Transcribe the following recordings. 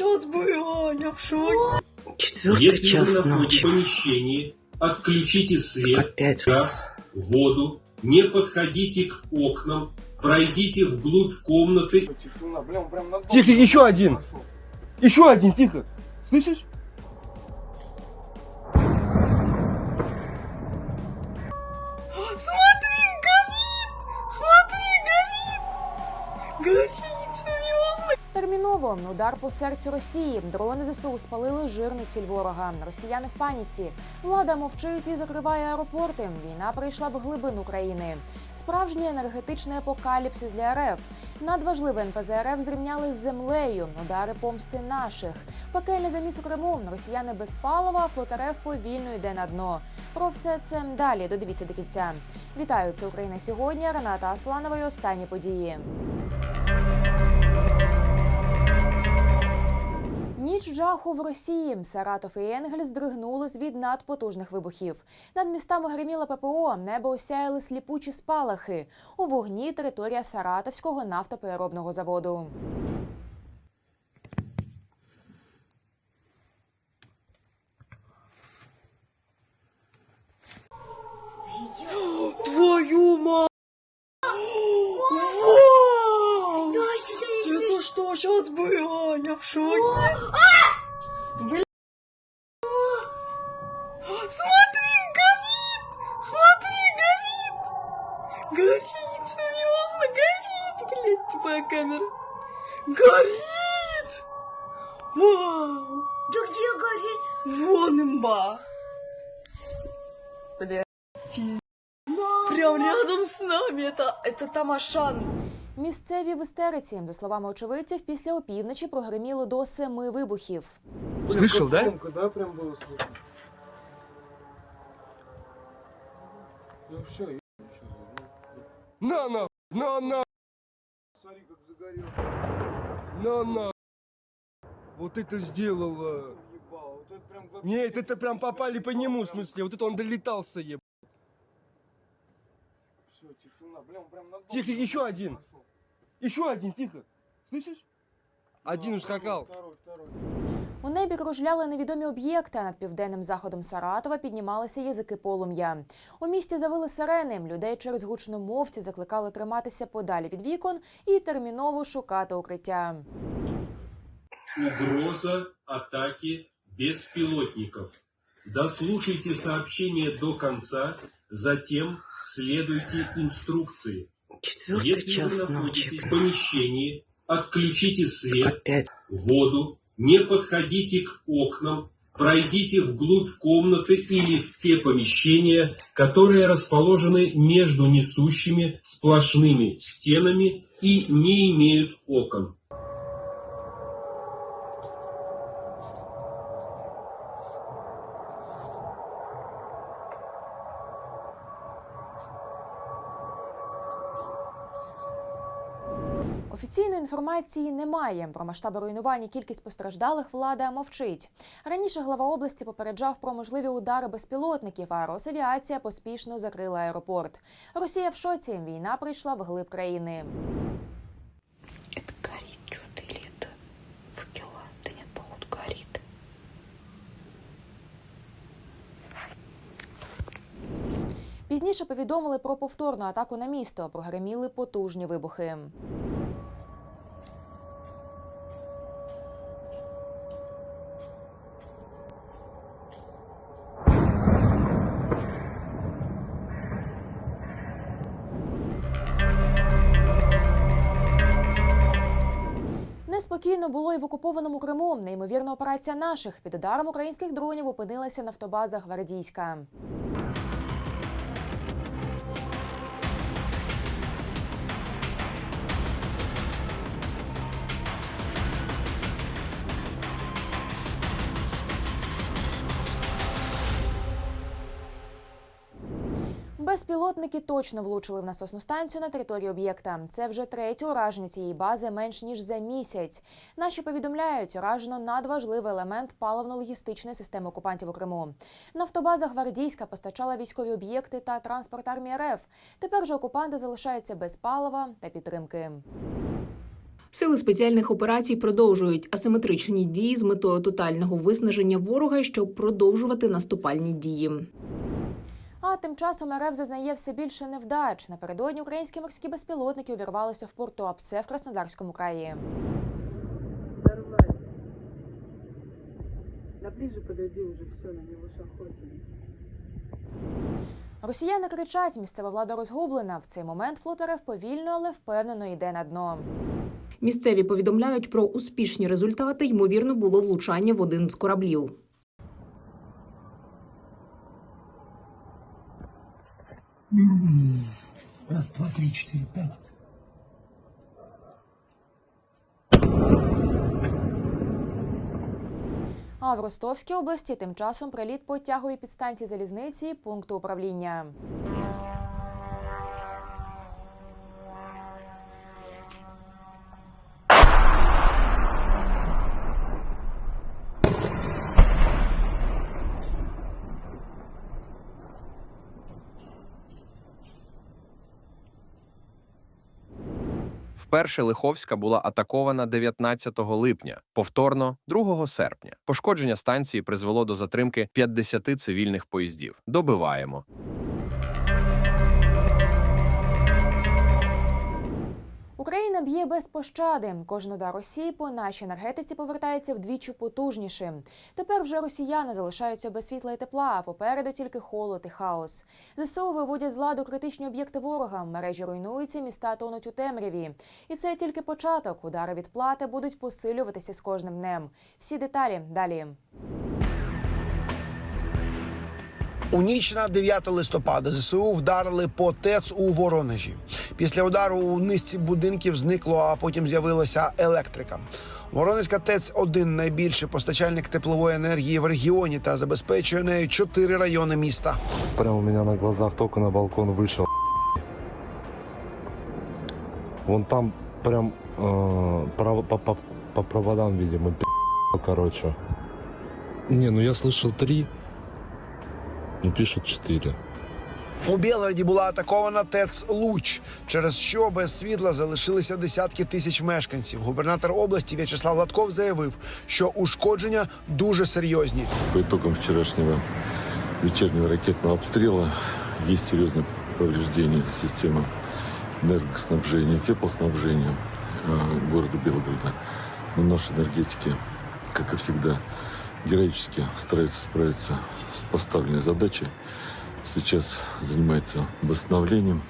сейчас было? Я в шоке. Четвертый Если час вы находитесь в ночи. помещении, отключите свет, Опять. газ, воду, не подходите к окнам, пройдите вглубь комнаты Тихо, еще один. Еще один, тихо. Слышишь? Терміново удар по серцю Росії. Дрони ЗСУ спалили жирну ціль ворога. Росіяни в паніці. Влада мовчить і закриває аеропорти. Війна прийшла в глибину країни. Справжній енергетичний апокаліпсис для РФ. Надважливе НПЗ РФ зрівняли з землею. Удари помсти наших. Пекельний заміс у Криму. Росіяни без палива, а флот РФ повільно йде на дно. Про все це далі. Додивіться до кінця. Вітаю, це Україна сьогодні. Рената Асланова і останні події. Ніч жаху в Росії. Саратов і Енгель здригнулись від надпотужних вибухів. Над містами гриміла ППО, небо осяяли сліпучі спалахи. У вогні територія Саратовського нафтопереробного заводу. Сейчас было? Я в шоке. Блин. Смотри, горит! Смотри, горит! Горит, серьезно, горит! Блять, твоя камера. Горит! Вау! Да где горит? Вон имба! Бля, Прям рядом с нами, это, это Тамашан. Місцеві в істериці, за словами очевидців, після опівночі прогреміло до семи вибухів. Слышал, да? Громко, да, прям было слышно. Ну все, На, на, на, на, смотри, как загорел. на, на. Вот это сделала. Ебало, вот это прям вообще... Нет, это прям попали по нему, в смысле. Вот это он долетался, еб. Все, тишина, блин, он прям на Тихо, еще один. Еще один, тихо. Слышишь? Один ускакал. Второй, второй. У небі кружляли невідомі об'єкти. а Над південним заходом Саратова піднімалися язики полум'я. У місті завили сирени. Людей через гучномовці закликали триматися подалі від вікон і терміново шукати укриття. угроза атаки беспилотников. Дослушайте сообщение до конца, затем следуйте инструкции. Четвертый Если час вы находитесь ночи. в помещении, отключите свет, Опять. воду, не подходите к окнам, пройдите вглубь комнаты или в те помещения, которые расположены между несущими сплошными стенами и не имеют окон. Офіційної інформації немає. Про масштаби руйнувань і кількість постраждалих влада мовчить. Раніше глава області попереджав про можливі удари безпілотників, а Росавіація поспішно закрила аеропорт. Росія в шоці. Війна прийшла в глиб країни. Пізніше повідомили про повторну атаку на місто. Прогреміли потужні вибухи. Неспокійно було і в окупованому Криму. Неймовірна операція наших під ударом українських дронів опинилася нафтобаза Гвардійська. Безпілотники точно влучили в насосну станцію на території об'єкта. Це вже третє ураження цієї бази менш ніж за місяць. Наші повідомляють, уражено надважливий елемент паливно-логістичної системи окупантів у Криму. Нафтобаза Гвардійська постачала військові об'єкти та транспорт армії РФ. Тепер же окупанти залишаються без палива та підтримки. Сили спеціальних операцій продовжують асиметричні дії з метою тотального виснаження ворога, щоб продовжувати наступальні дії. А тим часом РФ зазнає все більше невдач. Напередодні українські морські безпілотники увірвалися в порту Апсе в Краснодарському краї. Да ближе подойди уже, все, на него же. Росіяни кричать, місцева влада розгублена. В цей момент флот РФ повільно, але впевнено йде на дно. Місцеві повідомляють про успішні результати. Ймовірно, було влучання в один з кораблів. Раз, два, три, четыре, пять. А в Ростовській області тим часом приліт потягує підстанції залізниці пункту управління. Вперше Лиховська була атакована 19 липня, повторно 2 серпня. Пошкодження станції призвело до затримки 50 цивільних поїздів. Добиваємо. Україна б'є без пощади. Кожен удар Росії по нашій енергетиці повертається вдвічі потужніше. Тепер вже росіяни залишаються без світла і тепла, а попереду тільки холод і хаос. ЗСУ виводять з ладу критичні об'єкти ворога. Мережі руйнуються, міста тонуть у темряві. І це тільки початок. Удари відплати будуть посилюватися з кожним днем. Всі деталі далі. У ніч на 9 листопада ЗСУ вдарили по ТЕЦ у Воронежі. Після удару у низці будинків зникло, а потім з'явилася електрика. Воронезька ТЕЦ один найбільший постачальник теплової енергії в регіоні та забезпечує нею чотири райони міста. Прямо у меня на глазах только на балкон вышел. Вон там прям э, право- по, по- по проводам, видимо, пи***, короче. Не, ну я слышал три. Ну пишут четыре. У Білграді була атакована ТЕЦ Луч, через що без світла залишилися десятки тисяч мешканців. Губернатор області В'ячеслав Латков заявив, що ушкодження дуже серйозні. По итогам вчерашнего вечернего ракетного обстрела есть серьезное повреждение системы энергоснабжения, теплоснабжения э, города Белгорода. Но наши энергетики, как и всегда, героически стараются справиться с поставленной задачей. Сейчас занимается восстановлением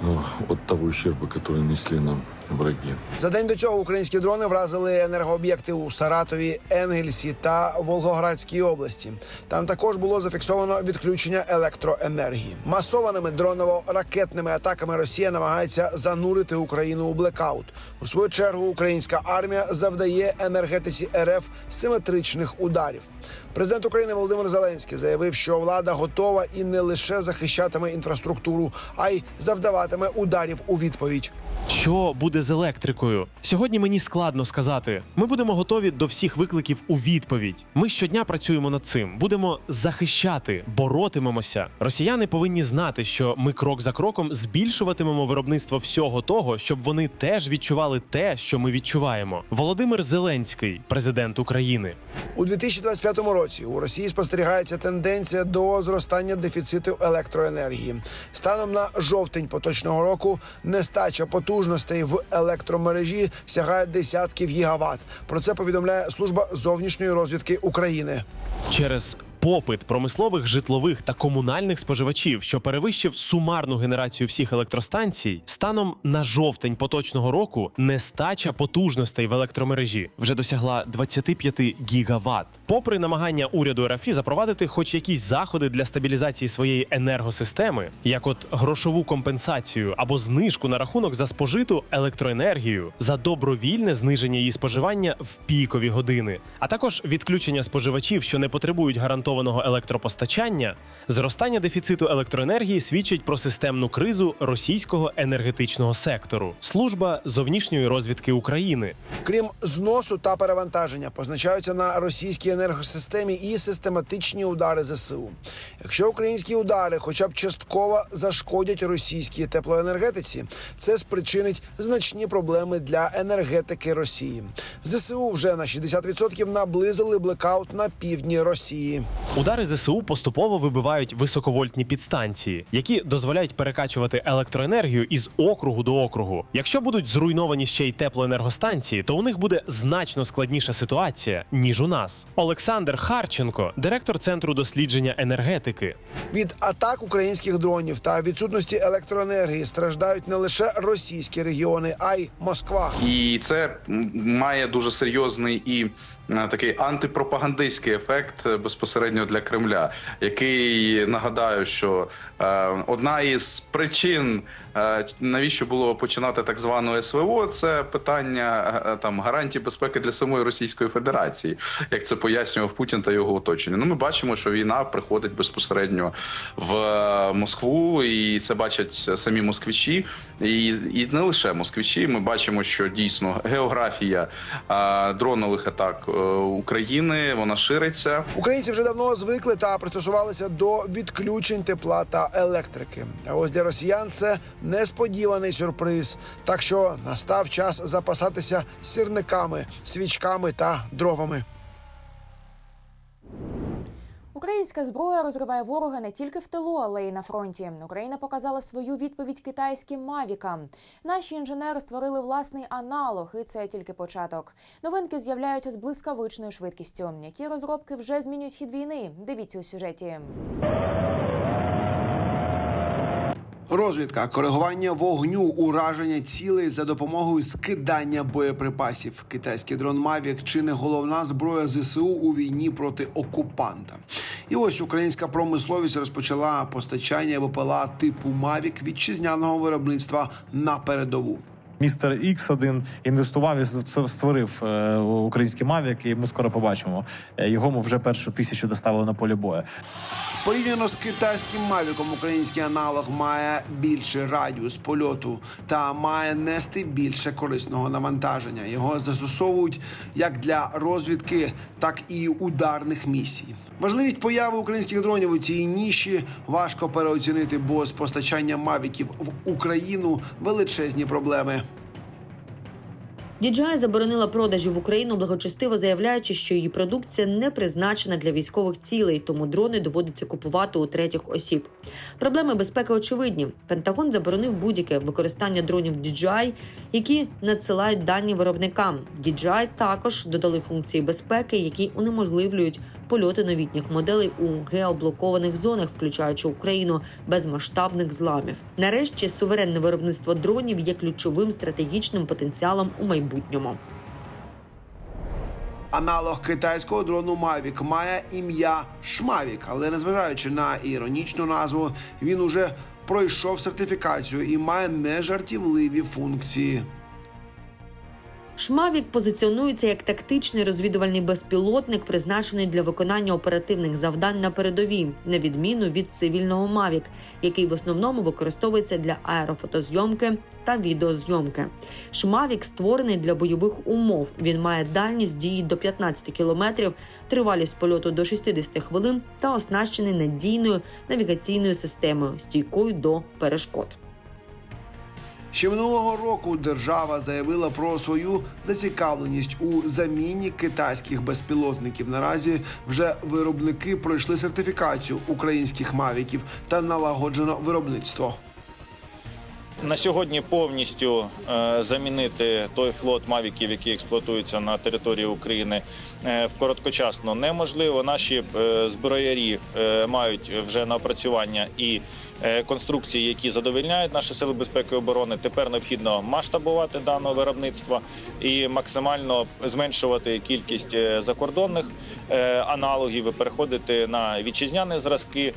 э, от того ущерба, который нанесли нам враги. За день до цього українські дрони вразили енергооб'єкти у Саратові, Енгельсі та Волгоградській області. Там також було зафіксовано відключення електроенергії. Масованими дроново-ракетними атаками Росія намагається занурити Україну у блекаут. У свою чергу українська армія завдає енергетиці РФ симетричних ударів. Президент України Володимир Зеленський заявив, що влада готова і не лише захищатиме інфраструктуру, а й завдаватиме ударів у відповідь. Що буде з електрикою? Сьогодні мені складно сказати. Ми будемо готові до всіх викликів у відповідь. Ми щодня працюємо над цим. Будемо захищати, боротимемося. Росіяни повинні знати, що ми крок за кроком збільшуватимемо виробництво всього того, щоб вони теж відчували те, що ми відчуваємо. Володимир Зеленський, президент України. У 2025 році у Росії спостерігається тенденція до зростання дефіциту електроенергії. Станом на жовтень поточного року нестача потужностей в електромережі сягає десятків гігават. Про це повідомляє служба зовнішньої розвідки України. Через попит промислових, житлових та комунальних споживачів, що перевищив сумарну генерацію всіх електростанцій, станом на жовтень поточного року нестача потужностей в електромережі вже досягла 25 гігават. Попри намагання уряду РФ запровадити хоч якісь заходи для стабілізації своєї енергосистеми, як от грошову компенсацію або знижку на рахунок за спожиту електроенергію, за добровільне зниження її споживання в пікові години, а також відключення споживачів, що не потребують гарантованого збалансованого електропостачання, зростання дефіциту електроенергії свідчить про системну кризу російського енергетичного сектору. Служба зовнішньої розвідки України. Крім зносу та перевантаження, позначаються на російській енергосистемі і систематичні удари ЗСУ. Якщо українські удари, хоча б частково зашкодять російській теплоенергетиці, це спричинить значні проблеми для енергетики Росії. ЗСУ вже на 60% наблизили блекаут на півдні Росії. Удари ЗСУ поступово вибивають високовольтні підстанції, які дозволяють перекачувати електроенергію із округу до округу. Якщо будуть зруйновані ще й теплоенергостанції, то у них буде значно складніша ситуація ніж у нас. Олександр Харченко, директор центру дослідження енергетики. Від атак українських дронів та відсутності електроенергії страждають не лише російські регіони, а й Москва. І це має дуже серйозний і е, такий антипропагандистський ефект е, безпосередньо для Кремля, який нагадаю, що е, одна із причин, навіщо було починати так звану СВО, це питання е, там гарантій безпеки для самої Російської Федерації, як це пояснював Путін та його оточення. Ну, ми бачимо, що війна приходить безпосередньо в е, Москву, і це бачать самі москвичі, і, і не лише москвичі. Ми бачимо, що дійсно географія е, дронових атак е, України вона шириться. Українці вже давно звикли та пристосувалися до відключень тепла та електрики. А ось для росіян це несподіваний сюрприз. Так що настав час запасатися сірниками, свічками та дровами. Українська зброя розриває ворога не тільки в тилу, але й на фронті. Україна показала свою відповідь китайським мавікам. Наші інженери створили власний аналог, і це тільки початок. Новинки з'являються з блискавичною швидкістю. Які розробки вже змінюють хід війни? Дивіться у сюжеті. Розвідка, коригування вогню, ураження цілей за допомогою скидання боєприпасів. Китайський дрон Мавік чи не головна зброя ЗСУ у війні проти окупанта. І ось українська промисловість розпочала постачання БПЛА типу Мавік вітчизняного виробництва на передову. Містер X1 інвестував і створив е, український Mavic, і ми скоро побачимо. Е, Його ми вже першу тисячу доставили на полі бою. Порівняно з китайським мавіком, український аналог має більший радіус польоту та має нести більше корисного навантаження. Його застосовують як для розвідки, так і ударних місій. Важливість появи українських дронів у цій ніші важко переоцінити, бо з постачанням мавіків в Україну величезні проблеми. DJI заборонила продажі в Україну, благочестиво заявляючи, що її продукція не призначена для військових цілей, тому дрони доводиться купувати у третіх осіб. Проблеми безпеки очевидні. Пентагон заборонив будь-яке використання дронів DJI, які надсилають дані виробникам. DJI також додали функції безпеки, які унеможливлюють польоти новітніх моделей у геоблокованих зонах, включаючи Україну, без масштабних зламів. Нарешті суверенне виробництво дронів є ключовим стратегічним потенціалом у майбутньому. Аналог китайського дрону Mavic має ім'я Шмавік, але незважаючи на іронічну назву, він уже пройшов сертифікацію і має нежартівливі функції. Шмавік позиціонується як тактичний розвідувальний безпілотник, призначений для виконання оперативних завдань на передовій, на відміну від цивільного Мавік, який в основному використовується для аерофотозйомки та відеозйомки. Шмавік створений для бойових умов. Він має дальність дії до 15 кілометрів, тривалість польоту до 60 хвилин та оснащений надійною навігаційною системою, стійкою до перешкод. Ще минулого року держава заявила про свою зацікавленість у заміні китайських безпілотників. Наразі вже виробники пройшли сертифікацію українських мавіків та налагоджено виробництво. На сьогодні повністю е, замінити той флот мавіків, які експлуатуються на території України, е, в короткочасно неможливо. Наші е, зброярі мають вже напрацювання і е, конструкції, які задовольняють наші сили безпеки і оборони. Тепер необхідно масштабувати дане виробництво і максимально зменшувати кількість закордонних аналогів і переходити на вітчизняні зразки.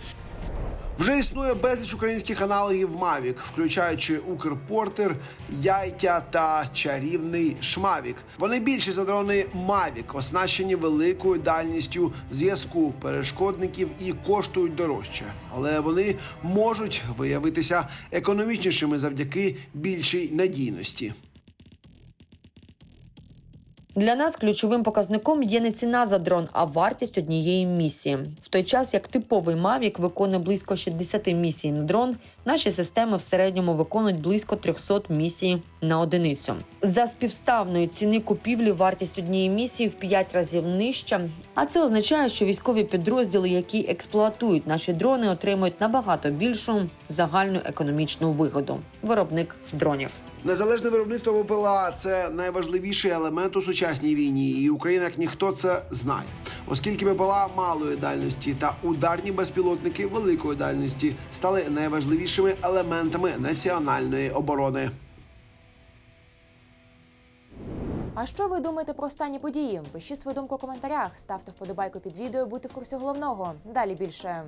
Вже існує безліч українських аналогів Mavic, включаючи Укрпортер, Яйтя та чарівний Шмавік. Вони більші за дрони Mavic, оснащені великою дальністю зв'язку перешкодників і коштують дорожче, але вони можуть виявитися економічнішими завдяки більшій надійності. Для нас ключовим показником є не ціна за дрон, а вартість однієї місії. В той час як типовий Mavic виконує близько 60 місій на дрон, наші системи в середньому виконують близько 300 місій на одиницю. За співставної ціни купівлі вартість однієї місії в 5 разів нижча. А це означає, що військові підрозділи, які експлуатують наші дрони, отримують набагато більшу загальну економічну вигоду. Виробник дронів. Незалежне виробництво ВПЛА – це найважливіший елемент у сучасній війні, і Україна як ніхто це знає, оскільки БПЛА малої дальності та ударні безпілотники великої дальності стали найважливішими елементами національної оборони. А що ви думаєте про останні події? Пишіть свою думку у коментарях, ставте вподобайку під відео, будьте в курсі головного. Далі більше.